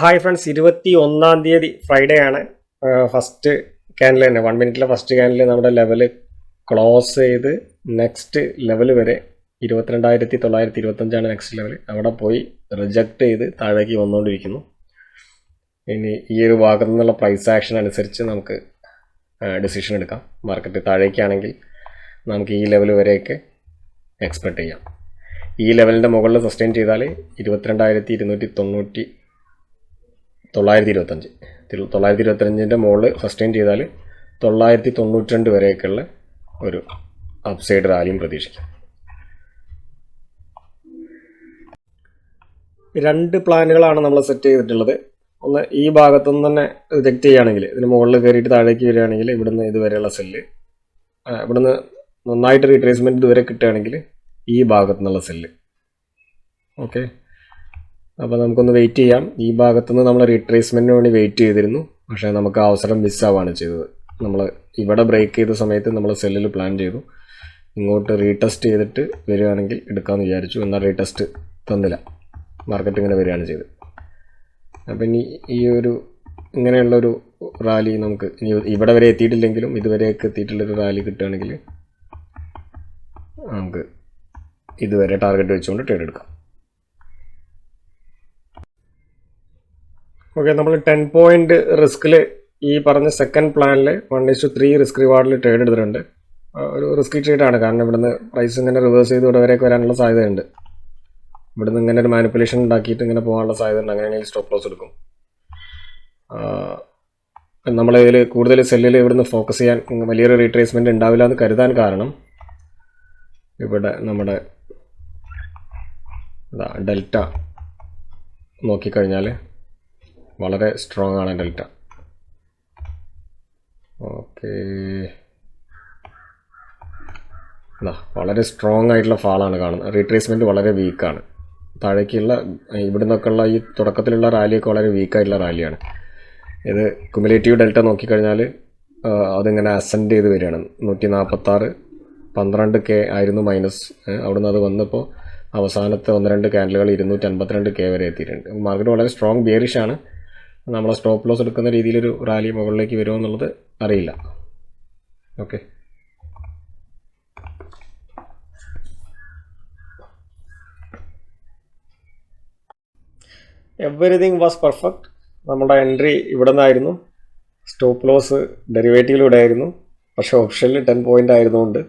Hi friends. ഇരുപത്തി ഒന്നാം തീയതി ഫ്രൈഡേ ആണ്. ഫസ്റ്റ് ക്യാനിൽ തന്നെ. വൺ മിനിറ്റിലെ ഫസ്റ്റ് ക്യാനിൽ നമ്മുടെ ലെവൽ ക്ലോസ് ചെയ്ത് നെക്സ്റ്റ് ലെവൽ വരെ ഇരുപത്തിരണ്ടായിരത്തി തൊള്ളായിരത്തി ഇരുപത്തഞ്ചാണ് നെക്സ്റ്റ് ലെവൽ അവിടെ പോയി റിജക്റ്റ് ചെയ്ത് താഴേക്ക് വന്നുകൊണ്ടിരിക്കുന്നു ഇനി ഈ ഒരു ഭാഗത്തു നിന്നുള്ള പ്രൈസ് ആക്ഷൻ അനുസരിച്ച് നമുക്ക് ഡിസിഷൻ എടുക്കാം. മാർക്കറ്റ് താഴേക്കാണെങ്കിൽ നമുക്ക് ഈ ലെവൽ വരെയൊക്കെ എക്സ്പെക്ട് ചെയ്യാം. ഈ ലെവലിന്റെ മുകളിൽ സസ്റ്റെയിൻ ചെയ്താൽ ഇരുപത്തിരണ്ടായിരത്തി ഇരുന്നൂറ്റി തൊണ്ണൂറ്റി തൊള്ളായിരത്തി ഇരുപത്തഞ്ച് തൊള്ളായിരത്തി ഇരുപത്തഞ്ചിന്റെ മുകളിൽ സസ്റ്റെയിൻ ചെയ്താൽ തൊള്ളായിരത്തി തൊണ്ണൂറ്റി രണ്ട് വരെയൊക്കെയുള്ള ഒരു അപ്സൈഡ് റാലിയും പ്രതീക്ഷിക്കാം. രണ്ട് പ്ലാനുകളാണ് നമ്മൾ സെറ്റ് ചെയ്തിട്ടുള്ളത്. ഒന്ന് ഈ ഭാഗത്തു നിന്ന് തന്നെ റിജക്റ്റ് ചെയ്യുകയാണെങ്കിൽ ഇതിന് മുകളിൽ കയറിയിട്ട് താഴേക്ക് വരികയാണെങ്കിൽ ഇവിടുന്ന് ഇതുവരെയുള്ള സെല്ല് ഇവിടുന്ന് നന്നായിട്ട് റീട്രേസ്മെന്റ് ഇതുവരെ കിട്ടുകയാണെങ്കിൽ ഈ ഭാഗത്തു നിന്നുള്ള സെല്ല് ഓക്കെ അപ്പോൾ നമുക്കൊന്ന് വെയിറ്റ് ചെയ്യാം. ഈ ഭാഗത്തു നിന്ന് നമ്മൾ റീട്രേസ്മെന്റിന് വേണ്ടി വെയിറ്റ് ചെയ്തിരുന്നു. പക്ഷേ നമുക്ക് അവസരം മിസ്സാവാണ് ചെയ്തത്. നമ്മൾ ഇവിടെ ബ്രേക്ക് ചെയ്ത സമയത്ത് നമ്മൾ സെല്ലിൽ പ്ലാൻ ചെയ്തു. ഇങ്ങോട്ട് റീടെസ്റ്റ് ചെയ്തിട്ട് വരികയാണെങ്കിൽ എടുക്കാമെന്ന് വിചാരിച്ചു. എന്നാൽ റീടെസ്റ്റ് തന്നില്ല. മാർക്കറ്റ് ഇങ്ങനെ വരികയാണ് ചെയ്തത്. അപ്പം ഇനി ഈ ഒരു ഇങ്ങനെയുള്ളൊരു റാലി നമുക്ക് ഇനി ഇവിടെ വരെ എത്തിയിട്ടില്ലെങ്കിലും ഇതുവരെയൊക്കെ എത്തിയിട്ടുള്ളൊരു റാലി കിട്ടുകയാണെങ്കിൽ നമുക്ക് ഇതുവരെ ടാർഗറ്റ് വെച്ചുകൊണ്ട് ട്രേഡ് എടുക്കാം. ഓക്കെ നമ്മൾ ടെൻ പോയിന്റ് റിസ്കിൽ ഈ പറഞ്ഞ സെക്കൻഡ് പ്ലാനിൽ വൺ ഇസ് ത്രീ റിസ്ക് റിവാർഡിൽ ട്രേഡ് എടുത്തിട്ടുണ്ട്. ഒരു റിസ്കി ട്രേഡാണ് കാരണം ഇവിടുന്ന് പ്രൈസ് ഇങ്ങനെ റിവേഴ്സ് ചെയ്ത് ഇവിടെ വരെയൊക്കെ വരാനുള്ള സാധ്യതയുണ്ട്. ഇവിടുന്ന് ഇങ്ങനെ ഒരു മാനിപ്പുലേഷൻ ഉണ്ടാക്കിയിട്ട് ഇങ്ങനെ പോകാനുള്ള സാധ്യത ഉണ്ട് അങ്ങനെയാണെങ്കിൽ സ്റ്റോപ്പ് ലോസ് എടുക്കും. നമ്മൾ ഇതിൽ കൂടുതൽ സെല്ലിൽ ഇവിടുന്ന് ഫോക്കസ് ചെയ്യാൻ വലിയൊരു റീട്രേസ്മെന്റ് ഉണ്ടാവില്ല എന്ന് കരുതാൻ കാരണം ഇവിടെ നമ്മുടെ ഡെൽറ്റ നോക്കിക്കഴിഞ്ഞാൽ വളരെ സ്ട്രോങ് ആണ് ഡെൽറ്റ. ഓക്കെ. വളരെ സ്ട്രോങ് ആയിട്ടുള്ള ഫാളാണ് കാണുന്നത്. റീട്രേസ്മെന്റ് വളരെ വീക്കാണ് താഴേക്കുള്ള ഇവിടെ നിന്നൊക്കെയുള്ള ഈ തുടക്കത്തിലുള്ള റാലിയൊക്കെ വളരെ വീക്കായിട്ടുള്ള റാലിയാണ് ഇത് കുമുലേറ്റീവ് ഡെൽറ്റ നോക്കിക്കഴിഞ്ഞാൽ അതിങ്ങനെ അസെൻഡ് ചെയ്ത് വരികയാണ്. നൂറ്റി നാൽപ്പത്താറ് പന്ത്രണ്ട് കെ ആയിരുന്നു മൈനസ് അവിടുന്ന് അത് വന്നപ്പോൾ അവസാനത്തെ ഒന്ന് രണ്ട് ക്യാൻഡലുകൾ ഇരുന്നൂറ്റി അൻപത്തിരണ്ട് കെ വരെ എത്തിയിട്ടുണ്ട്. മാർക്കറ്റ് വളരെ സ്ട്രോങ് ബിയറിഷ് ആണ്. നമ്മൾ സ്റ്റോപ്പ് ലോസ് എടുക്കുന്ന രീതിയിലൊരു റാലി മുകളിലേക്ക് വരുമോ എന്നുള്ളത് അറിയില്ല. ഓക്കെ എവറിതിങ് വാസ് പെർഫെക്റ്റ് നമ്മുടെ എൻട്രി ഇവിടെ നിന്നായിരുന്നു സ്റ്റോപ്പ് ലോസ് ഡെറിവേറ്റീവിലൂടെ ആയിരുന്നു. പക്ഷേ ഓപ്ഷനിൽ ടെൻ പോയിന്റ് ആയിരുന്നുകൊണ്ട്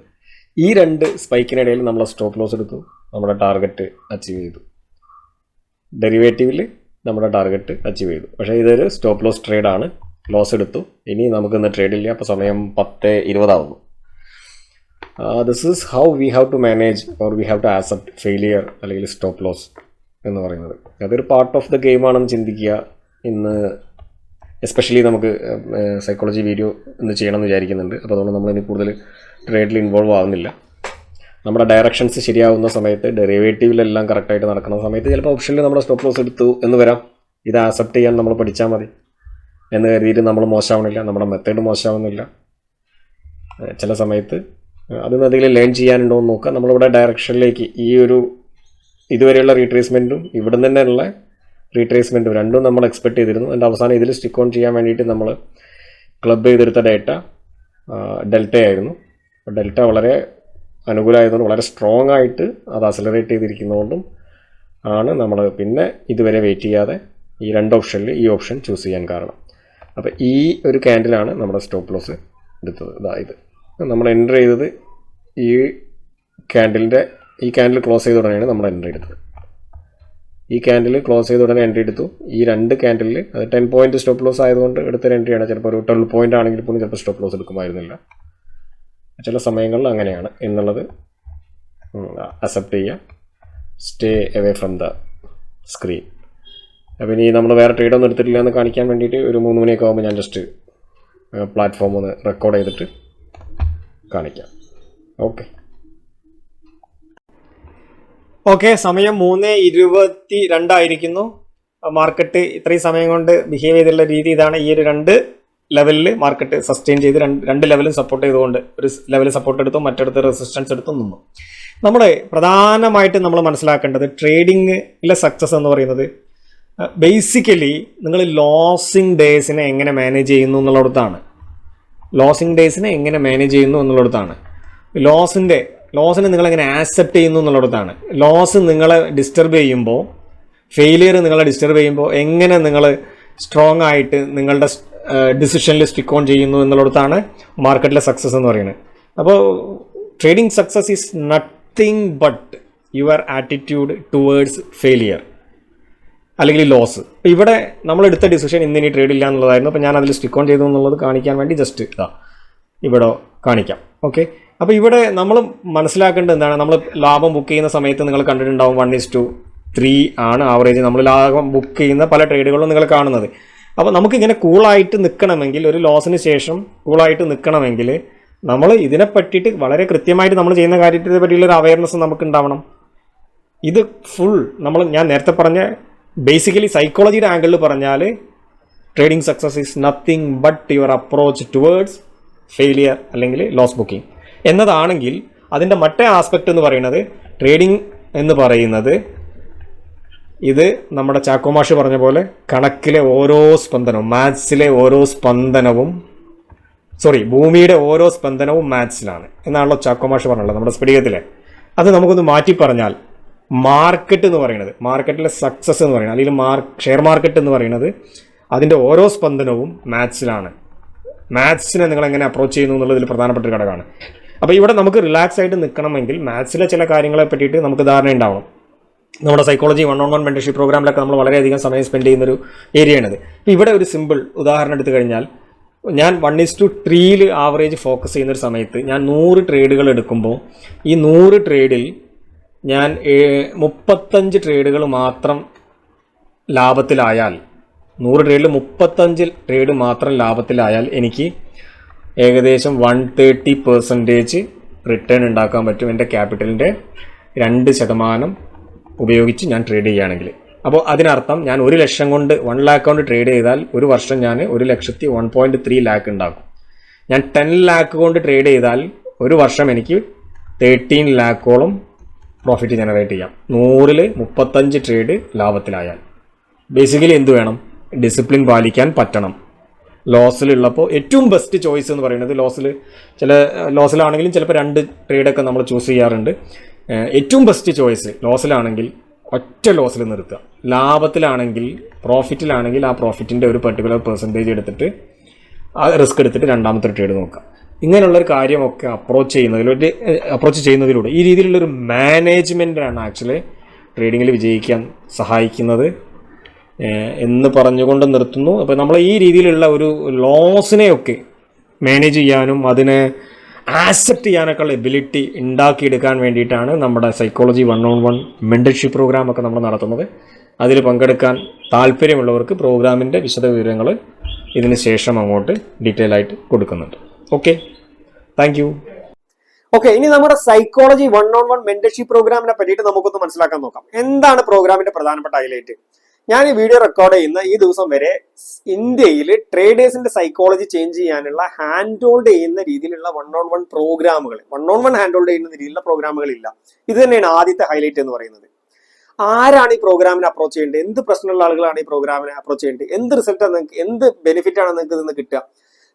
ഈ രണ്ട് സ്പൈക്കിനിടയിൽ നമ്മൾ സ്റ്റോപ്പ് ലോസ് എടുത്തു. നമ്മുടെ ടാർഗറ്റ് അച്ചീവ് ചെയ്തു. ഡെറിവേറ്റീവിൽ നമ്മുടെ ടാർഗറ്റ് അച്ചീവ് ചെയ്തു. പക്ഷേ ഇതൊരു സ്റ്റോപ്പ് ലോസ് ട്രേഡാണ് ലോസ് എടുത്തു. ഇനി നമുക്കിന്ന് ട്രേഡ് ഇല്ല. അപ്പോൾ സമയം പത്ത് ഇരുപതാവുന്നു. This is how we have to manage or we have to accept failure അല്ലെങ്കിൽ സ്റ്റോപ്പ് ലോസ് എന്ന് പറയുന്നത്. അതൊരു പാർട്ട് ഓഫ് ദ ഗെയിമാണെന്ന് ചിന്തിക്കുക. ഇന്ന് എസ്പെഷ്യലി നമുക്ക് സൈക്കോളജി വീഡിയോ ഇന്ന് ചെയ്യണമെന്ന് വിചാരിക്കുന്നുണ്ട്. അപ്പോൾ അതുകൊണ്ട് നമ്മളിനി കൂടുതൽ ട്രേഡിൽ ഇൻവോൾവ് ആവുന്നില്ല. നമ്മുടെ ഡയറക്ഷൻസ് ശരിയാവുന്ന സമയത്ത് ഡെറിവേറ്റീവിലെല്ലാം കറക്റ്റായിട്ട് നടക്കുന്ന സമയത്ത് ചിലപ്പോൾ ഓപ്ഷനിൽ നമ്മുടെ സ്റ്റോപ്പ് ലോസ് എടുത്തു എന്ന് വരാം. ഇത് ആക്സെപ്റ്റ് ചെയ്യാൻ നമ്മൾ പഠിച്ചാൽ മതി. എന്ന് കരുതിയിട്ട് നമ്മൾ മോശമാവണില്ല. നമ്മുടെ മെത്തേഡ് മോശമാവുന്നില്ല. ചില സമയത്ത് അതിൽ നിന്ന് എന്തെങ്കിലും ലേൺ ചെയ്യാനുണ്ടോ എന്ന് നോക്കുക നമ്മളിവിടെ ഡയറക്ഷനിലേക്ക് ഈ ഒരു ഇതുവരെയുള്ള റീട്രേസ്മെന്റും ഇവിടെ തന്നെയുള്ള റീട്രേസ്മെന്റും രണ്ടും നമ്മൾ എക്സ്പെക്ട് ചെയ്തിരുന്നു. എന്റെ അവസാനം ഇതിൽ സ്റ്റിക്ക് ഓൺ ചെയ്യാൻ വേണ്ടിയിട്ട് നമ്മൾ ക്ലബ് ചെയ്തെടുത്ത ഡേറ്റ ഡെൽറ്റ ആയിരുന്നു. ഡെൽറ്റ വളരെ അനുകൂലമായതുകൊണ്ട് വളരെ സ്ട്രോങ് ആയിട്ട് അത് അസലറേറ്റ് ചെയ്തിരിക്കുന്നതുകൊണ്ടും ആണ് നമ്മൾ പിന്നെ ഇതുവരെ വെയിറ്റ് ചെയ്യാതെ ഈ രണ്ട് ഓപ്ഷനിൽ ഈ ഓപ്ഷൻ ചൂസ് ചെയ്യാൻ കാരണം. അപ്പോൾ ഈ ഒരു ക്യാൻഡിലാണ് നമ്മുടെ സ്റ്റോപ്പ് ലോസ് എടുത്തത്. ഇതാ ഇത്. നമ്മൾ എന്റർ ചെയ്തത് ഈ ക്യാൻഡിലിന്റെ ഈ ക്യാൻഡിൽ ക്ലോസ് ചെയ്ത ഉടനെയാണ് നമ്മൾ എന്റർ എടുത്തത്. ഈ ക്യാൻഡിൽ ക്ലോസ് ചെയ്ത ഉടനെ എൻട്രി എടുത്തു. ഈ രണ്ട് ക്യാൻഡിലിൽ അത് ടെൻ പോയിന്റ് സ്റ്റോപ്പ് ലോസ് ആയതുകൊണ്ട് എടുത്തൊരു എൻട്രിയാണ് ചിലപ്പോൾ ഒരു ട്വൽവ് പോയിന്റ് ആണെങ്കിൽ പോലും ചിലപ്പോൾ സ്റ്റോപ്പ് ലോസ് എടുക്കുമായിരുന്നില്ല. ചില സമയങ്ങളിൽ അങ്ങനെയാണ്. എന്നുള്ളത് അക്സെപ്റ്റ് ചെയ്യുക. Stay away from the screen അപ്പോൾ ഇനി നമ്മൾ വേറെ ട്രേഡൊന്നും എടുത്തിട്ടില്ല എന്ന് കാണിക്കാൻ വേണ്ടിയിട്ട് ഒരു മൂന്ന് മണിയൊക്കെ ആകുമ്പോൾ ഞാൻ ജസ്റ്റ് പ്ലാറ്റ്ഫോം ഒന്ന് റെക്കോർഡ് ചെയ്തിട്ട് കാണിക്കാം. ഓക്കെ ഓക്കെ സമയം മൂന്ന് ഇരുപത്തി രണ്ടായിരിക്കുന്നു മാർക്കറ്റ് ഇത്രയും സമയം കൊണ്ട് ബിഹേവ് ചെയ്തിട്ടുള്ള രീതി ഇതാണ്. ഈ ഒരു രണ്ട് ലെവലിൽ മാർക്കറ്റ് സസ്റ്റെയിൻ ചെയ്ത് രണ്ട് രണ്ട് ലെവലും സപ്പോർട്ട് ചെയ്തുകൊണ്ട് ഒരു ലെവൽ സപ്പോർട്ട് എടുത്തു മറ്റടുത്ത് റെസിസ്റ്റൻസ് എടുത്തു നിന്നു. നമ്മൾ പ്രധാനമായിട്ട് നമ്മൾ മനസ്സിലാക്കേണ്ടത് ട്രേഡിങ്ങിലെ സക്സസ് എന്ന് പറയുന്നത് ബേസിക്കലി നിങ്ങൾ ലോസിങ് ഡേയ്സിനെ എങ്ങനെ മാനേജ് ചെയ്യുന്നു എന്നുള്ളിടത്താണ്. ലോസിങ് ഡേയ്സിനെ എങ്ങനെ മാനേജ് ചെയ്യുന്നു എന്നുള്ളിടത്താണ്. ലോസിന്റെ ലോസിനെ നിങ്ങൾ എങ്ങനെ ആക്സെപ്റ്റ് ചെയ്യുന്നു എന്നുള്ളിടത്താണ്. ലോസ് നിങ്ങളെ ഡിസ്റ്റർബ് ചെയ്യുമ്പോൾ ഫെയിലിയർ നിങ്ങളെ ഡിസ്റ്റർബ് ചെയ്യുമ്പോൾ എങ്ങനെ നിങ്ങൾ സ്ട്രോങ് ആയിട്ട് നിങ്ങളുടെ ഡിസിഷനിൽ സ്റ്റിക്ക് ഓൺ ചെയ്യുന്നു എന്നുള്ളിടത്താണ് മാർക്കറ്റിലെ സക്സസ് എന്ന് പറയുന്നത്. അപ്പോൾ trading success is nothing but your attitude towards failure അല്ലെങ്കിൽ ലോസ് അപ്പോൾ ഇവിടെ നമ്മൾ എടുത്ത ഡിസിഷൻ ഇന്ന് ഇനി ട്രേഡ് ഇല്ല എന്നുള്ളതായിരുന്നു. അപ്പോൾ ഞാൻ അതിൽ സ്റ്റിക്ക് ഓൺ ചെയ്തു എന്നുള്ളത് കാണിക്കാൻ വേണ്ടി ജസ്റ്റ് ഇതാ ഇവിടെ കാണിക്കാം. ഓക്കെ അപ്പോൾ ഇവിടെ നമ്മൾ മനസ്സിലാക്കേണ്ടത് എന്താണ്? നമ്മൾ ലാഭം ബുക്ക് ചെയ്യുന്ന സമയത്ത് നിങ്ങൾ കണ്ടിട്ടുണ്ടാവും വൺ ഇസ് ടു ത്രീ ആണ് ആവറേജ് നമ്മൾ ലാഭം ബുക്ക് ചെയ്യുന്ന പല ട്രേഡുകളും നിങ്ങൾ കാണുന്നത്. അപ്പോൾ നമുക്കിങ്ങനെ കൂളായിട്ട് നിൽക്കണമെങ്കിൽ ഒരു ലോസിന് ശേഷം കൂളായിട്ട് നിൽക്കണമെങ്കിൽ നമ്മൾ ഇതിനെ പറ്റിയിട്ട് വളരെ കൃത്യമായിട്ട് നമ്മൾ ചെയ്യുന്ന കാര്യത്തെ പറ്റിയുള്ള ഒരു അവയർനെസ് നമുക്ക് ഉണ്ടാവണം ഇത് ഫുൾ നമ്മൾ ഞാൻ നേരത്തെ പറഞ്ഞ ബേസിക്കലി സൈക്കോളജിയുടെ ആംഗിളിൽ പറഞ്ഞാൽ trading success is nothing but your approach towards failure അല്ലെങ്കിൽ ലോസ് ബുക്കിംഗ് എന്നതാണെങ്കിൽ അതിന്റെ മറ്റേ ആസ്പെക്റ്റ് എന്ന് പറയുന്നത് ട്രേഡിംഗ് എന്ന് പറയുന്നത് ഇത് നമ്മുടെ ചാക്കോമാഷ് പറഞ്ഞ പോലെ കണക്കിലെ ഓരോ സ്പന്ദനവും മാത്സിലെ ഓരോ സ്പന്ദനവും സോറി ഭൂമിയുടെ ഓരോ സ്പന്ദനവും മാത്സിലാണ് എന്നാണല്ലോ ചാക്കോമാഷ് പറഞ്ഞുള്ളത് നമ്മുടെ സ്ഫടികത്തിലെ. അത് നമുക്കൊന്ന് മാറ്റി പറഞ്ഞാൽ മാർക്കറ്റ് എന്ന് പറയുന്നത് മാർക്കറ്റിലെ സക്സസ് എന്ന് പറയുന്നത് അല്ലെങ്കിൽ മാർക്ക് ഷെയർ മാർക്കറ്റ് എന്ന് പറയുന്നത് അതിന്റെ ഓരോ സ്പന്ദനവും മാത്സിലാണ്. മാത്സിനെ നിങ്ങൾ എങ്ങനെ അപ്രോച്ച് ചെയ്യുന്നു എന്നുള്ളതിൽ പ്രധാനപ്പെട്ട ഒരു ഘടകമാണ്. അപ്പോൾ ഇവിടെ നമുക്ക് റിലാക്സ് ആയിട്ട് നിൽക്കണമെങ്കിൽ മാത്സിലെ ചില കാര്യങ്ങളെ പറ്റിയിട്ട് നമുക്ക് ധാരണ ഉണ്ടാവണം നമ്മുടെ psychology one on one mentorship പ്രോഗ്രാമിലൊക്കെ നമ്മൾ വളരെയധികം സമയം സ്പെൻഡ് ചെയ്യുന്നൊരു ഏരിയയാണിത് ഇപ്പോൾ ഇവിടെ ഒരു സിമ്പിൾ ഉദാഹരണം എടുത്തു കഴിഞ്ഞാൽ ഞാൻ വൺ ഇസ് ടു ത്രീയിൽ ആവറേജ് ഫോക്കസ് ചെയ്യുന്ന ഒരു സമയത്ത് ഞാൻ നൂറ് ട്രേഡുകൾ എടുക്കുമ്പോൾ ഈ നൂറ് ട്രേഡിൽ ഞാൻ മുപ്പത്തഞ്ച് ട്രേഡുകൾ മാത്രം ലാഭത്തിലായാൽ നൂറ് ട്രേഡിൽ മുപ്പത്തഞ്ച് ട്രേഡ് മാത്രം ലാഭത്തിലായാൽ എനിക്ക് ഏകദേശം വൺ തേർട്ടി പെർസെന്റേജ് റിട്ടേൺ ഉണ്ടാക്കാൻ പറ്റും എന്റെ ക്യാപിറ്റലിന്റെ രണ്ട് ശതമാനം ഉപയോഗിച്ച് ഞാൻ ട്രേഡ് ചെയ്യുകയാണെങ്കിൽ. അപ്പോൾ അതിനർത്ഥം ഞാൻ ഒരു ലക്ഷം കൊണ്ട് വൺ ലാക്ക് കൊണ്ട് ട്രേഡ് ചെയ്താൽ ഒരു വർഷം ഞാൻ ഒരു ലക്ഷത്തി വൺ പോയിന്റ് ത്രീ ലാക്ക് ഉണ്ടാക്കും ഞാൻ ടെൻ ലാക്ക് കൊണ്ട് ട്രേഡ് ചെയ്താൽ ഒരു വർഷം എനിക്ക് തേർട്ടീൻ ലാക്കോളം പ്രോഫിറ്റ് ജനറേറ്റ് ചെയ്യാം. നൂറിൽ മുപ്പത്തഞ്ച് ട്രേഡ് ലാഭത്തിലായാൽ. ബേസിക്കലി എന്ത് വേണം? ഡിസിപ്ലിൻ പാലിക്കാൻ പറ്റണം. ലോസിലുള്ളപ്പോൾ ഏറ്റവും ബെസ്റ്റ് ചോയ്സ് എന്ന് പറയുന്നത് ലോസിൽ ചില ലോസിലാണെങ്കിലും ചിലപ്പോൾ രണ്ട് ട്രേഡൊക്കെ നമ്മൾ ചൂസ് ചെയ്യാറുണ്ട്. ഏറ്റവും ബെസ്റ്റ് ചോയ്സ് ലോസിലാണെങ്കിൽ ഒറ്റ ലോസിൽ നിർത്തുക. ലാഭത്തിലാണെങ്കിൽ പ്രോഫിറ്റിലാണെങ്കിൽ ആ പ്രോഫിറ്റിന്റെ ഒരു പെർട്ടിക്കുലർ പെർസെന്റേജ് എടുത്തിട്ട് ആ റിസ്ക് എടുത്തിട്ട് രണ്ടാമത്തെ ട്രേഡ് നോക്കുക. ഇങ്ങനെയുള്ള ഒരു കാര്യമൊക്കെ അപ്രോച്ച് ചെയ്യുന്നതിലൂടെ അപ്രോച്ച് ചെയ്യുന്നതിലൂടെ ഈ രീതിയിലുള്ള രീതിയിലുള്ളൊരു മാനേജ്മെന്റാണ് ആക്ച്വലി ട്രേഡിങ്ങിൽ വിജയിക്കാൻ സഹായിക്കുന്നത്. എന്ന് പറഞ്ഞുകൊണ്ട് നിർത്തുന്നു. അപ്പോൾ നമ്മൾ ഈ രീതിയിലുള്ള ഒരു ലോസിനെയൊക്കെ മാനേജ് ചെയ്യാനും അതിനെ ആക്സെപ്റ്റ് ചെയ്യാനൊക്കെയുള്ള എബിലിറ്റി ഉണ്ടാക്കിയെടുക്കാൻ വേണ്ടിയിട്ടാണ് നമ്മുടെ psychology one on one mentorship programme ഒക്കെ നമ്മൾ നടത്തുന്നത്. അതിൽ പങ്കെടുക്കാൻ താല്പര്യമുള്ളവർക്ക് പ്രോഗ്രാമിന്റെ വിശദവിവരങ്ങൾ ഇതിന് ശേഷം അങ്ങോട്ട് ഡീറ്റെയിൽ ആയിട്ട് കൊടുക്കുന്നുണ്ട്. ഓക്കെ താങ്ക് യു ഓക്കെ ഇനി നമ്മുടെ psychology one on one mentorship പ്രോഗ്രാമിനെ പറ്റിയിട്ട് നമുക്കൊന്ന് മനസ്സിലാക്കാൻ നോക്കാം. എന്താണ് പ്രോഗ്രാമിന്റെ പ്രധാനപ്പെട്ട ഹൈലൈറ്റ് ഞാൻ ഈ വീഡിയോ റെക്കോർഡ് ചെയ്യുന്ന ഈ ദിവസം വരെ ഇന്ത്യയിൽ ട്രേഡേഴ്സിന്റെ സൈക്കോളജി ചേഞ്ച് ചെയ്യാനുള്ള ഹാൻഡ് ഹോൾഡ് ചെയ്യുന്ന രീതിയിലുള്ള വൺ ഓൺ വൺ പ്രോഗ്രാമുകൾ one on one hand hold ചെയ്യുന്ന രീതിയിലുള്ള പ്രോഗ്രാമുകൾ ഇല്ല. ഇത് തന്നെയാണ് ആദ്യത്തെ ഹൈലൈറ്റ് എന്ന് പറയുന്നത്. ആരാണ് ഈ പ്രോഗ്രാമിനെ അപ്രോച്ച് ചെയ്യേണ്ടത്? എന്ത് പ്രശ്നമുള്ള ആളുകളാണ് ഈ പ്രോഗ്രാമിനെ അപ്രോച്ച് ചെയ്യേണ്ടത്? എന്ത് റിസൾട്ടാണ് നിങ്ങൾക്ക് എന്ത് ബെനിഫിറ്റ് ആണ് നിങ്ങൾക്ക് ഇതിൽ നിന്ന് കിട്ടുക?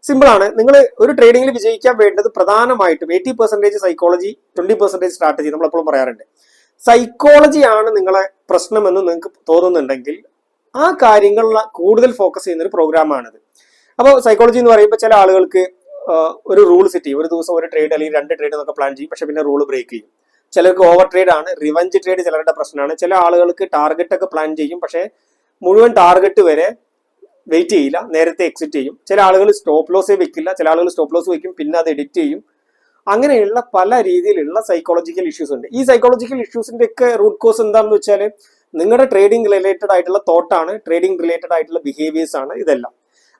സിമ്പിൾ ആണ്. നിങ്ങൾ ഒരു ട്രേഡിംഗിൽ വിജയിക്കാൻ വേണ്ടത് പ്രധാനമായിട്ടും eighty percentage psychology twenty percentage strategy നമ്മൾ എപ്പോഴും പറയാറുണ്ട്. സൈക്കോളജിയാണ് നിങ്ങളെ പ്രശ്നമെന്ന് നിങ്ങൾക്ക് തോന്നുന്നുണ്ടെങ്കിൽ ആ കാര്യങ്ങളിൽ കൂടുതൽ ഫോക്കസ് ചെയ്യുന്ന ഒരു പ്രോഗ്രാമാണിത് അപ്പോൾ സൈക്കോളജി എന്ന് പറയുമ്പോൾ ചില ആളുകൾക്ക് ഒരു റൂൾ സെറ്റ് ചെയ്യും. ഒരു ദിവസം ഒരു ട്രേഡ് അല്ലെങ്കിൽ രണ്ട് ട്രേഡ് എന്നൊക്കെ പ്ലാൻ ചെയ്യും. പക്ഷെ പിന്നെ റൂൾ ബ്രേക്ക് ചെയ്യും. ചിലർക്ക് ഓവർ ട്രേഡ് ആണ് റിവഞ്ച് ട്രേഡ് ചിലരുടെ പ്രശ്നമാണ്. ചില ആളുകൾക്ക് ടാർഗറ്റ് ഒക്കെ പ്ലാൻ ചെയ്യും. പക്ഷേ മുഴുവൻ ടാർഗറ്റ് വരെ വെയിറ്റ് ചെയ്യില്ല. നേരത്തെ എക്സിറ്റ് ചെയ്യും. ചില ആളുകൾ സ്റ്റോപ്പ് ലോസേ വെക്കില്ല. ചില ആളുകൾ സ്റ്റോപ്പ് ലോസ് വെക്കും പിന്നെ അത് എഡിറ്റ് ചെയ്യും. അങ്ങനെയുള്ള പല രീതിയിലുള്ള സൈക്കോളജിക്കൽ ഇഷ്യൂസ് ഉണ്ട്. ഈ സൈക്കോളജിക്കൽ ഇഷ്യൂസിന്റെ ഒക്കെ റൂട്ട് കോസ് എന്താണെന്ന് വെച്ചാൽ നിങ്ങളുടെ ട്രേഡിംഗ് റിലേറ്റഡ് ആയിട്ടുള്ള തോട്ടാണ് ട്രേഡിംഗ് റിലേറ്റഡ് ആയിട്ടുള്ള ബിഹേവിയേഴ്സ് ആണ് ഇതെല്ലാം.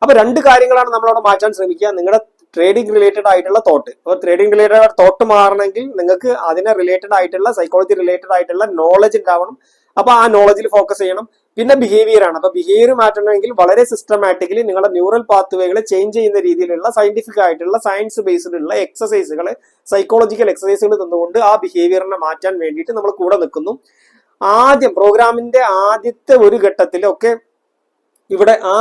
അപ്പൊ രണ്ട് കാര്യങ്ങളാണ് നമ്മളവിടെ മാറ്റാൻ ശ്രമിക്കുക. നിങ്ങളുടെ ട്രേഡിംഗ് റിലേറ്റഡ് ആയിട്ടുള്ള തോട്ട് അപ്പോൾ ട്രേഡിംഗ് റിലേറ്റഡ് തോട്ട് മാറണമെങ്കിൽ നിങ്ങൾക്ക് അതിനെ റിലേറ്റഡ് ആയിട്ടുള്ള സൈക്കോളജി റിലേറ്റഡ് ആയിട്ടുള്ള നോളജ് ഉണ്ടാവണം. അപ്പൊ ആ നോളജിൽ ഫോക്കസ് ചെയ്യണം. പിന്നെ ബിഹേവിയർ ആണ്. അപ്പൊ ബിഹേവിയർ മാറ്റണമെങ്കിൽ വളരെ സിസ്റ്റമാറ്റിക്കലി നിങ്ങളുടെ ന്യൂറൽ പാത്വേകളെ ചേഞ്ച് ചെയ്യുന്ന രീതിയിലുള്ള സയന്റിഫിക് ആയിട്ടുള്ള സയൻസ് ബേസ്ഡ് ഉള്ള എക്സസൈസുകൾ സൈക്കോളജിക്കൽ എക്സസൈസുകൾ തന്നുകൊണ്ട് ആ ബിഹേവിയറിനെ മാറ്റാൻ വേണ്ടിയിട്ട് നമ്മൾ കൂടെ നിൽക്കുന്നു. ആദ്യം പ്രോഗ്രാമിന്റെ ആദ്യത്തെ ഒരു ഘട്ടത്തിലൊക്കെ ഇവിടെ ആ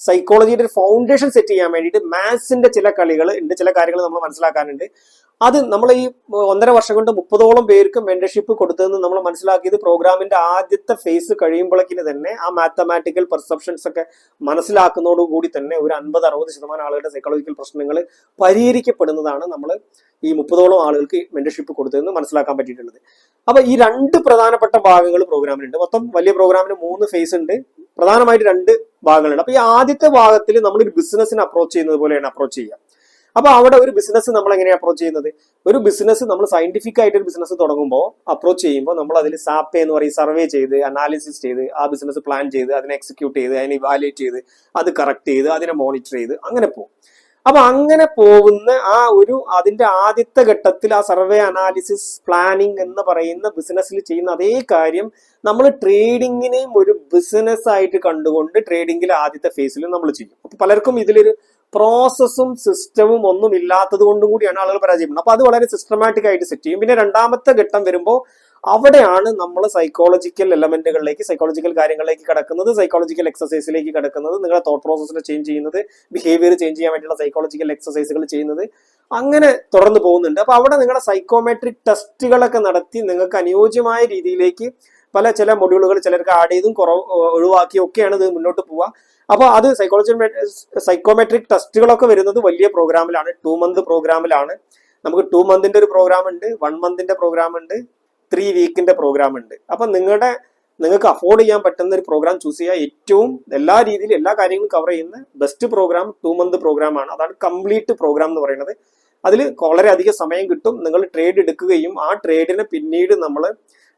സൈക്കോളജിയുടെ ഒരു ഫൗണ്ടേഷൻ സെറ്റ് ചെയ്യാൻ വേണ്ടിയിട്ട് മാത്സിന്റെ ചില കളികൾ ഉണ്ട് ചില കാര്യങ്ങൾ നമ്മൾ മനസ്സിലാക്കാനുണ്ട്. അത് നമ്മൾ ഈ ഒന്നര വർഷം കൊണ്ട് മുപ്പതോളം പേർക്ക് മെന്റർഷിപ്പ് കൊടുത്തതെന്ന് നമ്മൾ മനസ്സിലാക്കിയത് പ്രോഗ്രാമിന്റെ ആദ്യത്തെ ഫേസ് കഴിയുമ്പോഴേക്കിന് തന്നെ ആ മാത്തമാറ്റിക്കൽ പെർസെപ്ഷൻസ് ഒക്കെ മനസ്സിലാക്കുന്നതോടുകൂടി തന്നെ ഒരു അൻപത് അറുപത് ശതമാനം ആളുകളുടെ സൈക്കോളജിക്കൽ പ്രശ്നങ്ങൾ പരിഹരിക്കപ്പെടുന്നതാണ് നമ്മൾ ഈ മുപ്പതോളം ആളുകൾക്ക് മെന്റർഷിപ്പ് കൊടുത്തതെന്ന് മനസ്സിലാക്കാൻ പറ്റിയിട്ടുള്ളത്. അപ്പൊ ഈ രണ്ട് പ്രധാനപ്പെട്ട ഭാഗങ്ങൾ പ്രോഗ്രാമിലുണ്ട്. മൊത്തം വലിയ പ്രോഗ്രാമിന് മൂന്ന് ഫേസ് ഉണ്ട്. പ്രധാനമായിട്ട് രണ്ട് ഭാഗങ്ങളുണ്ട്. അപ്പൊ ഈ ആദ്യത്തെ ഭാഗത്തിൽ നമ്മൾ ഒരു ബിസിനസ്സിനെ അപ്രോച്ച് ചെയ്യുന്നത് പോലെയാണ് അപ്രോച്ച് ചെയ്യുക. അപ്പൊ അവിടെ ഒരു ബിസിനസ് നമ്മൾ എങ്ങനെയാണ് അപ്രോച്ച് ചെയ്യുന്നത്? ഒരു ബിസിനസ് നമ്മൾ സയന്റിഫിക് ആയിട്ട് ഒരു ബിസിനസ് തുടങ്ങുമ്പോൾ അപ്രോച്ച് ചെയ്യുമ്പോൾ നമ്മൾ അതിൽ സാപ്പ് എന്ന് പറയും സർവേ ചെയ്ത് അനാലിസിസ് ചെയ്ത് ആ ബിസിനസ് പ്ലാൻ ചെയ്ത് അതിനെ എക്സിക്യൂട്ട് ചെയ്ത് അതിനെ ഇവാലുവേറ്റ് ചെയ്ത് അത് കറക്റ്റ് ചെയ്ത് അതിനെ മോണിറ്റർ ചെയ്ത് അങ്ങനെ പോകും. അപ്പൊ അങ്ങനെ പോകുന്ന ആ ഒരു അതിന്റെ ആദ്യത്തെ ഘട്ടത്തിൽ ആ സർവേ അനാലിസിസ് പ്ലാനിങ് എന്ന് പറയുന്ന ബിസിനസ്സിൽ ചെയ്യുന്ന അതേ കാര്യം നമ്മൾ ട്രേഡിങ്ങിനെയും ഒരു ബിസിനസ് ആയിട്ട് കണ്ടുകൊണ്ട് ട്രേഡിങ്ങിലെ ആദ്യത്തെ ഫേസിൽ നമ്മൾ ചെയ്യും. അപ്പൊ പലർക്കും ഇതിലൊരു പ്രോസസ്സും സിസ്റ്റവും ഒന്നും ഇല്ലാത്തത് കൊണ്ടും കൂടിയാണ് ആളുകൾ പരാജയപ്പെടുന്നത്. അപ്പൊ അത് വളരെ സിസ്റ്റമാറ്റിക് ആയിട്ട് സെറ്റ് ചെയ്യും. പിന്നെ രണ്ടാമത്തെ ഘട്ടം വരുമ്പോൾ അവിടെയാണ് നമ്മൾ സൈക്കോളജിക്കൽ എലമെന്റുകളിലേക്ക് സൈക്കോളജിക്കൽ കാര്യങ്ങളിലേക്ക് കിടക്കുന്നത് സൈക്കോളജിക്കൽ എക്സസൈസിലേക്ക് കിടക്കുന്നത് നിങ്ങളുടെ തോട്ട് പ്രോസസ്സിനെ ചേഞ്ച് ചെയ്യുന്നത് ബിഹേവിയർ ചേഞ്ച് ചെയ്യാൻ വേണ്ടിയുള്ള സൈക്കോളജിക്കൽ എക്സസൈസുകൾ ചെയ്യുന്നത് അങ്ങനെ തുടർന്ന് പോകുന്നുണ്ട്. അപ്പൊ അവിടെ നിങ്ങളുടെ സൈക്കോമെട്രിക് ടെസ്റ്റുകളൊക്കെ നടത്തി നിങ്ങൾക്ക് അനുയോജ്യമായ രീതിയിലേക്ക് പല ചില മൊഡ്യൂളുകൾ ചിലർക്ക് ആഡ് ചെയ്തും കുറവ് ഒഴിവാക്കിയും ഒക്കെയാണ് ഇത് മുന്നോട്ട് പോവുക. അപ്പോൾ അത് സൈക്കോളജി സൈക്കോമെട്രിക് ടെസ്റ്റുകളൊക്കെ വരുന്നത് വലിയ പ്രോഗ്രാമിലാണ് ടു മന്ത് പ്രോഗ്രാമിലാണ് നമുക്ക് ടു മന്തിന്റെ ഒരു പ്രോഗ്രാം ഉണ്ട് വൺ മന്തിന്റെ പ്രോഗ്രാം ഉണ്ട് ത്രീ വീക്കിന്റെ പ്രോഗ്രാം ഉണ്ട്. അപ്പൊ നിങ്ങളുടെ നിങ്ങൾക്ക് അഫോർഡ് ചെയ്യാൻ പറ്റുന്ന ഒരു പ്രോഗ്രാം ചൂസ് ചെയ്യുക ഏറ്റവും എല്ലാ രീതിയിലും എല്ലാ കാര്യങ്ങളും കവർ ചെയ്യുന്ന best programme two month programme ആണ്. അതാണ് കംപ്ലീറ്റ് പ്രോഗ്രാം എന്ന് പറയുന്നത്. അതിൽ വളരെയധികം സമയം കിട്ടും. നിങ്ങൾ ട്രേഡ് എടുക്കുകയും ആ ട്രേഡിനെ പിന്നീട് നമ്മൾ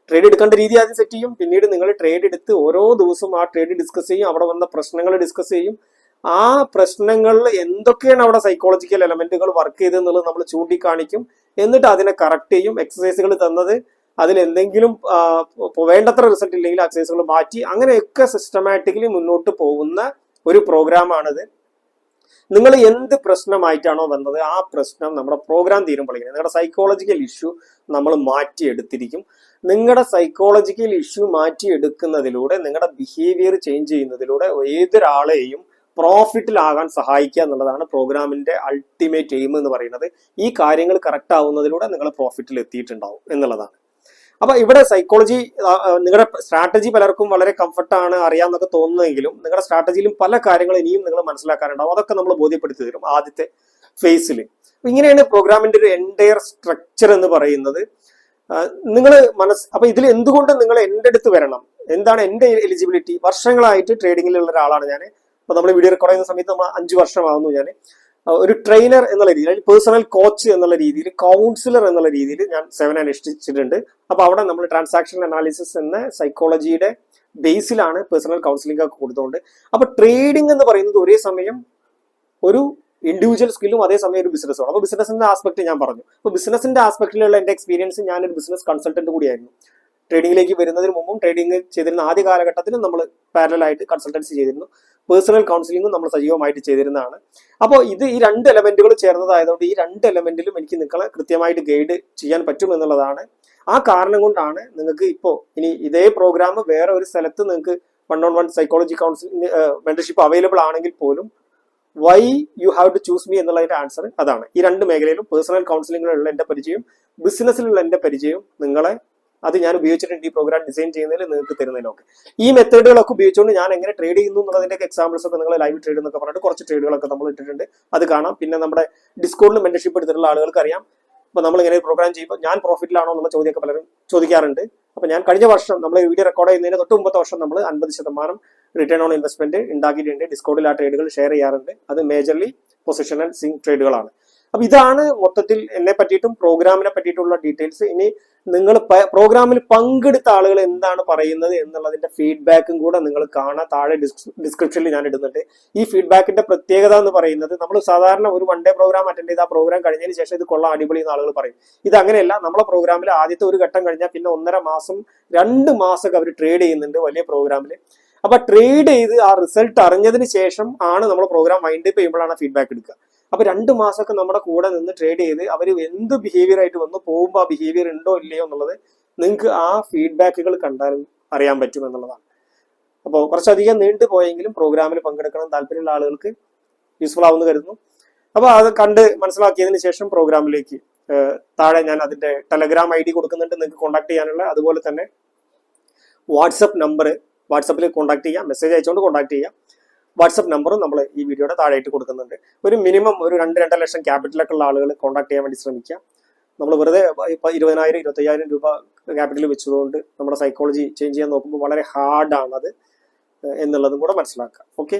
ട്രേഡ് എടുക്കേണ്ട രീതി ആദ്യം സെറ്റ് ചെയ്യും. പിന്നീട് നിങ്ങൾ ട്രേഡ് എടുത്ത് ഓരോ ദിവസവും ആ ട്രേഡ് ഡിസ്കസ് ചെയ്യും. അവിടെ വന്ന പ്രശ്നങ്ങൾ ഡിസ്കസ് ചെയ്യും. ആ പ്രശ്നങ്ങളിൽ എന്തൊക്കെയാണ് അവിടെ സൈക്കോളജിക്കൽ എലമെന്റുകൾ വർക്ക് ചെയ്തെന്നുള്ളത് നമ്മൾ ചൂണ്ടിക്കാണിക്കും. എന്നിട്ട് അതിനെ കറക്റ്റ് ചെയ്യും. എക്സസൈസുകൾ തന്നത് അതിൽ എന്തെങ്കിലും വേണ്ടത്ര റിസൾട്ട് ഇല്ലെങ്കിൽ എക്സസൈസുകൾ മാറ്റി. അങ്ങനെയൊക്കെ സിസ്റ്റമാറ്റിക്കലി മുന്നോട്ട് പോകുന്ന ഒരു പ്രോഗ്രാമാണിത് നിങ്ങൾ എന്ത് പ്രശ്നമായിട്ടാണോ വന്നത് ആ പ്രശ്നം നമ്മുടെ പ്രോഗ്രാം തീരുമ്പോഴേക്കും നിങ്ങളുടെ സൈക്കോളജിക്കൽ ഇഷ്യൂ നമ്മൾ മാറ്റിയെടുത്തിരിക്കും. നിങ്ങളുടെ സൈക്കോളജിക്കൽ ഇഷ്യൂ മാറ്റിയെടുക്കുന്നതിലൂടെ നിങ്ങളുടെ ബിഹേവിയർ ചേഞ്ച് ചെയ്യുന്നതിലൂടെ ഏതൊരാളെയും പ്രോഫിറ്റിലാകാൻ സഹായിക്കുക എന്നുള്ളതാണ് പ്രോഗ്രാമിന്റെ അൾട്ടിമേറ്റ് എയിം എന്ന് പറയുന്നത്. ഈ കാര്യങ്ങൾ കറക്റ്റ് ആവുന്നതിലൂടെ നിങ്ങൾ പ്രോഫിറ്റിൽ എത്തിയിട്ടുണ്ടാവും എന്നുള്ളതാണ്. അപ്പൊ ഇവിടെ സൈക്കോളജി നിങ്ങളുടെ സ്ട്രാറ്റജി പലർക്കും വളരെ കംഫർട്ടാണ് അറിയാമെന്നൊക്കെ തോന്നുന്നെങ്കിലും നിങ്ങളുടെ സ്ട്രാറ്റജിയിലും പല കാര്യങ്ങളും ഇനിയും നിങ്ങൾ മനസ്സിലാക്കാനുണ്ടാവും. അതൊക്കെ നമ്മൾ ബോധ്യപ്പെടുത്തി തരും ആദ്യത്തെ ഫേസിൽ ഇങ്ങനെയാണ് പ്രോഗ്രാമിന്റെ ഒരു എന്റയർ സ്ട്രക്ചർ എന്ന് പറയുന്നത്. നിങ്ങൾ മനസ് അപ്പൊ ഇതിൽ എന്തുകൊണ്ട് നിങ്ങൾ എന്റെ അടുത്ത് വരണം? എന്താണ് എന്റെ എലിജിബിലിറ്റി വർഷങ്ങളായിട്ട് ട്രേഡിങ്ങിലുള്ള ഒരാളാണ് ഞാൻ അപ്പൊ നമ്മൾ വീഡിയോ റെക്കോർഡ് ചെയ്യുന്ന സമയത്ത് നമ്മൾ അഞ്ച് വർഷമാകുന്നു ഞാൻ ഒരു ട്രെയിനർ എന്നുള്ള രീതിയിൽ പേഴ്സണൽ കോച്ച് എന്നുള്ള രീതിയിൽ കൗൺസിലർ എന്നുള്ള രീതിയിൽ ഞാൻ സേവനം അനുഷ്ഠിച്ചിട്ടുണ്ട്. അപ്പൊ അവിടെ നമ്മൾ ട്രാൻസാക്ഷൻ അനാലിസിസ് എന്ന സൈക്കോളജിയുടെ ബേസിലാണ് പേഴ്സണൽ കൗൺസിലിംഗ് ഒക്കെ കൊടുത്തുകൊണ്ട് അപ്പൊ ട്രേഡിംഗ് എന്ന് പറയുന്നത് ഒരേ സമയം ഒരു ഇൻഡിവിജ്വൽ സ്കില്ലും അതേസമയം ഒരു ബിസിനസ്സാണ് അപ്പോൾ ബിസിനസിന്റെ ആസ്പെക്ട് ഞാൻ പറഞ്ഞു. അപ്പോൾ ബിസിനസിന്റെ ആസ്പെക്റ്റിലുള്ള എന്റെ എക്സ്പീരിയൻസ് ഞാനൊരു ബിസിനസ് കൺസൾട്ടന്റ് കൂടിയായിരുന്നു. ട്രേഡിംഗിലേക്ക് വരുന്നതിന് മുമ്പും ട്രേഡിംഗ് ചെയ്തിരുന്ന ആദ്യ കാലഘട്ടത്തിലും നമ്മൾ പാരലായിട്ട് കൺസൾട്ടൻസി ചെയ്തിരുന്നു. പേഴ്സണൽ കൗൺസിലിംഗും നമ്മൾ സജീവമായിട്ട് ചെയ്തിരുന്നതാണ്. അപ്പോൾ ഇത് ഈ രണ്ട് എലമെന്റുകൾ ചേർന്നതായതുകൊണ്ട് ഈ രണ്ട് എലമെന്റിലും എനിക്ക് നിങ്ങളെ കൃത്യമായിട്ട് ഗൈഡ് ചെയ്യാൻ പറ്റും എന്നുള്ളതാണ്. ആ കാരണം കൊണ്ടാണ് നിങ്ങൾക്ക് ഇപ്പോൾ ഇനി ഇതേ പ്രോഗ്രാം വേറെ ഒരു സ്ഥലത്ത് നിങ്ങൾക്ക് one on one psychology counselling mentorship available ആണെങ്കിൽ പോലും why you have to choose me എന്നുള്ളതിന്റെ ആൻസർ അതാണ്. ഈ രണ്ട് മേഖലയിലും പേഴ്സണൽ കൗൺസിലിംഗിലുള്ള എന്റെ പരിചയം ബിസിനസ്സിലുള്ള എന്റെ പരിചയം നിങ്ങളെ അത് ഞാൻ ഉപയോഗിച്ചിട്ടുണ്ട് ഈ പ്രോഗ്രാം ഡിസൈൻ ചെയ്യുന്നതിൽ നിങ്ങൾക്ക് തരുന്നതിനൊക്കെ. ഈ മെത്തേഡുകളൊക്കെ ഉപയോഗിച്ചുകൊണ്ട് ഞാൻ എങ്ങനെ ട്രേഡ് ചെയ്യുന്നു എന്നുള്ളതിന്റെ എക്സാമ്പിൾസ് ഒക്കെ നിങ്ങൾ ലൈവ് ട്രേഡ് എന്നൊക്കെ പറഞ്ഞിട്ട് കുറച്ച് ട്രേഡുകളൊക്കെ നമ്മൾ ഇട്ടിട്ടുണ്ട്. അത് കാണാം. പിന്നെ നമ്മുടെ ഡിസ്കോഡിൽ മെന്റർഷിപ്പ് എടുത്തിട്ടുള്ള ആളുകൾക്ക് അറിയാം. അപ്പൊ നമ്മൾ ഇങ്ങനെ പ്രോഗ്രാം ചെയ്യുമ്പോൾ ഞാൻ പ്രോഫിറ്റിലാണോ എന്നുള്ള ചോദ്യമൊക്കെ പലരും ചോദിക്കാറുണ്ട്. അപ്പൊ ഞാൻ കഴിഞ്ഞ വർഷം നമ്മൾ വീഡിയോ റെക്കോർഡ് ചെയ്യുന്നതിന് തൊട്ട് മുമ്പത്തെ വർഷം നമ്മൾ അൻപത് ശതമാനം റിട്ടേൺ ഓൺ ഇൻവെസ്റ്റ്മെന്റ് ഉണ്ടാക്കിയിട്ടുണ്ട്. ഡിസ്കൗണ്ടിൽ ആ ട്രേഡുകൾ ഷെയർ ചെയ്യാറുണ്ട്. അത് മേജർലി പൊസിഷൻ ആൻഡ് സിങ് ട്രേഡുകളാണ് അപ്പൊ ഇതാണ് മൊത്തത്തിൽ എന്നെ പറ്റിയിട്ടും പ്രോഗ്രാമിനെ പറ്റിയിട്ടുള്ള ഡീറ്റെയിൽസ് ഇനി നിങ്ങൾ പ്രോഗ്രാമിൽ പങ്കെടുത്ത ആളുകൾ എന്താണ് പറയുന്നത് എന്നുള്ളതിന്റെ ഫീഡ്ബാക്കും കൂടെ നിങ്ങൾ കാണാൻ താഴെ ഡിസ്ക്രിപ്ഷനിൽ ഞാൻ ഇടുന്നുണ്ട്. ഈ ഫീഡ്ബാക്കിന്റെ പ്രത്യേകത എന്ന് പറയുന്നത് നമ്മൾ സാധാരണ ഒരു വൺ ഡേ പ്രോഗ്രാം അറ്റൻഡ് ചെയ്ത് പ്രോഗ്രാം കഴിഞ്ഞതിന് ശേഷം ഇത് കൊള്ളാം അടിപൊളി എന്ന് ആളുകൾ പറയും. ഇത് അങ്ങനെയല്ല. നമ്മളെ പ്രോഗ്രാമിൽ ആദ്യത്തെ ഒരു ഘട്ടം കഴിഞ്ഞാൽ പിന്നെ ഒന്നര മാസം രണ്ട് മാസമൊക്കെ അവർ ട്രേഡ് ചെയ്യുന്നുണ്ട് വലിയ പ്രോഗ്രാമിൽ അപ്പൊ ട്രേഡ് ചെയ്ത് ആ റിസൾട്ട് അറിഞ്ഞതിന് ശേഷം ആണ് നമ്മൾ പ്രോഗ്രാം വൈൻഡ് അപ്പ് ചെയ്യുമ്പോഴാണ് ഫീഡ്ബാക്ക് എടുക്കുക. അപ്പൊ രണ്ട് മാസമൊക്കെ നമ്മുടെ കൂടെ നിന്ന് ട്രേഡ് ചെയ്ത് അവർ എന്ത് ബിഹേവിയർ ആയിട്ട് വന്നു പോകുമ്പോൾ ആ ബിഹേവിയർ ഉണ്ടോ ഇല്ലയോ എന്നുള്ളത് നിങ്ങൾക്ക് ആ ഫീഡ്ബാക്കുകൾ കണ്ടാലും അറിയാൻ പറ്റും എന്നുള്ളതാണ്. അപ്പോൾ കുറച്ചധികം നീണ്ടു പോയെങ്കിലും പ്രോഗ്രാമിൽ പങ്കെടുക്കണം താല്പര്യമുള്ള ആളുകൾക്ക് യൂസ്ഫുൾ ആവുമെന്ന് കരുതുന്നു. അപ്പോൾ അത് കണ്ട് മനസ്സിലാക്കിയതിന് ശേഷം പ്രോഗ്രാമിലേക്ക് താഴെ ഞാൻ അതിന്റെ ടെലഗ്രാം ഐ ഡി കൊടുക്കുന്നുണ്ട് നിങ്ങൾക്ക് കോൺടാക്ട് ചെയ്യാനുള്ള. അതുപോലെ തന്നെ വാട്സപ്പ് നമ്പർ വാട്സപ്പിൽ കോൺടാക്ട് ചെയ്യാം മെസ്സേജ് അയച്ചുകൊണ്ട് കോൺടാക്ട് ചെയ്യാം. വാട്സപ്പ് നമ്പറും നമ്മൾ ഈ വീഡിയോയുടെ താഴെയായിട്ട് കൊടുക്കുന്നുണ്ട്. ഒരു മിനിമം ഒരു രണ്ട് രണ്ടര ലക്ഷം ക്യാപിറ്റലൊക്കെ ഉള്ള ആളുകൾ കോൺടാക്ട് ചെയ്യാൻ വേണ്ടി ശ്രമിക്കുക നമ്മൾ വെറുതെ ഇപ്പോൾ ഇരുപതിനായിരം ഇരുപത്തയ്യായിരം രൂപ ക്യാപിറ്റൽ വെച്ചതുകൊണ്ട് നമ്മുടെ സൈക്കോളജി ചേഞ്ച് ചെയ്യാൻ നോക്കുമ്പോൾ വളരെ ഹാർഡാണത് എന്നുള്ളതും കൂടെ മനസ്സിലാക്കുക ഓക്കെ